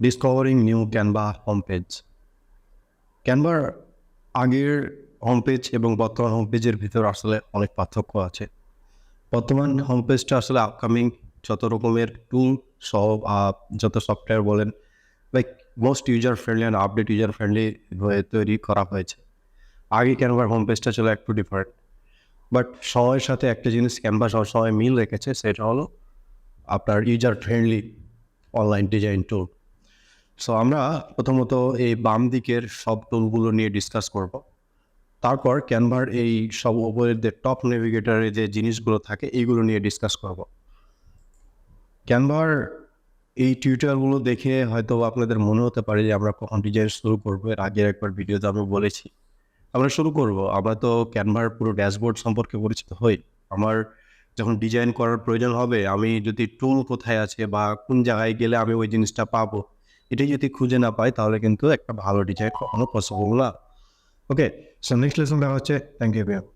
Discovering new Canva home page ক্যানভার আগের home page এবং বর্তমান হোম পেজের ভিতর আসলে অনেক পার্থক্য আছে। বর্তমান হোম পেজটা আসলে আপকামিং যত রকমের টুল আহ, যত সফটওয়্যার বলেন like most user friendly and update user friendly হয়ে তৈরি করা হয়েছে। আগে ক্যানভার হোম পেজটা ছিল একটু ডিফারেন্ট বাট সময়ের সাথে একটা জিনিস ক্যানভা সবসময় মিল রেখেছে সেটা হলো আপনার user friendly online design tool so আমরা প্রথমত এই বাম দিকের সব টুলগুলো নিয়ে ডিসকাস করব। তারপর ক্যানভার এই সব ওপরের যে টপ নেভিগেটারে যে জিনিসগুলো থাকে, এইগুলো নিয়ে ডিসকাস করব। ক্যানভার এই টিউটোরিয়ালগুলো দেখে হয়তো আপনাদের মনে হতে পারে যে আমরা কখন ডিজাইন শুরু করব, এর আগের একবার ভিডিওতে আমি বলেছি। আমরা শুরু করব। আমরা তো ক্যানভার পুরো ড্যাশবোর্ড সম্পর্কে পরিচিত হই। আমার যখন ডিজাইন করার প্রয়োজন হবে, আমি যদি টুল কোথায় আছে বা কোন জায়গায় গেলে আমি ওই জিনিসটা পাবো এটাই যদি খুঁজে না পাই, তাহলে কিন্তু একটা ভালো ডিজাইন কখনো পসিবল না। ওকে সো নেক্সট লেসন দেখা হচ্ছে থ্যাংক ইউ